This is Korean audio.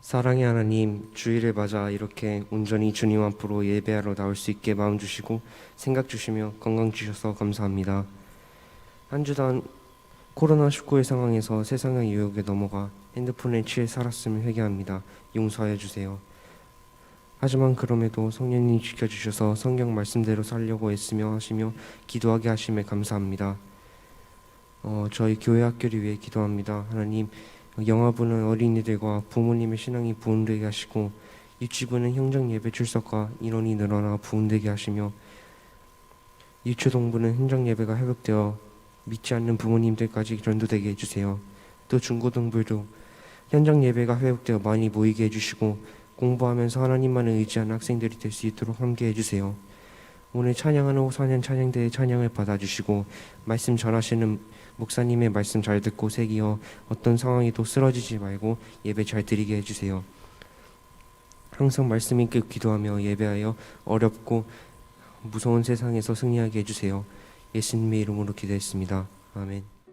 사랑의 하나님, 주일을 맞아 이렇게 온전히 주님 앞으로 예배하러 나올 수 있게 마음 주시고 생각 주시며 건강 주셔서 감사합니다. 한 주간 코로나19의 상황에서 세상의 유혹에 넘어가 핸드폰에 취해 살았음을 회개합니다. 용서하여 주세요. 하지만 그럼에도 성령님 지켜주셔서 성경 말씀대로 살려고 애쓰며 하시며 기도하게 하심에 감사합니다. 어, 저희 교회 학교를 위해 기도합니다. 하나님, 영화부는 어린이들과 부모님의 신앙이 부흥되게 하시고 유치부는 형정 예배 출석과 인원이 늘어나 부흥되게 하시며 유초동부는 행정 예배가 회복되어 믿지 않는 부모님들까지 전도되게 해주세요. 또 중고등부도 현장 예배가 회복되어 많이 모이게 해주시고 공부하면서 하나님만을 의지하는 학생들이 될 수 있도록 함께 해 주세요. 오늘 찬양하는 호사년 찬양대의 찬양을 받아주시고 말씀 전하시는 목사님의 말씀 잘 듣고 새기어 어떤 상황에도 쓰러지지 말고 예배 잘 드리게 해주세요. 항상 말씀 있게 기도하며 예배하여 어렵고 무서운 세상에서 승리하게 해주세요. 예수님의 이름으로 기도했습니다. 아멘.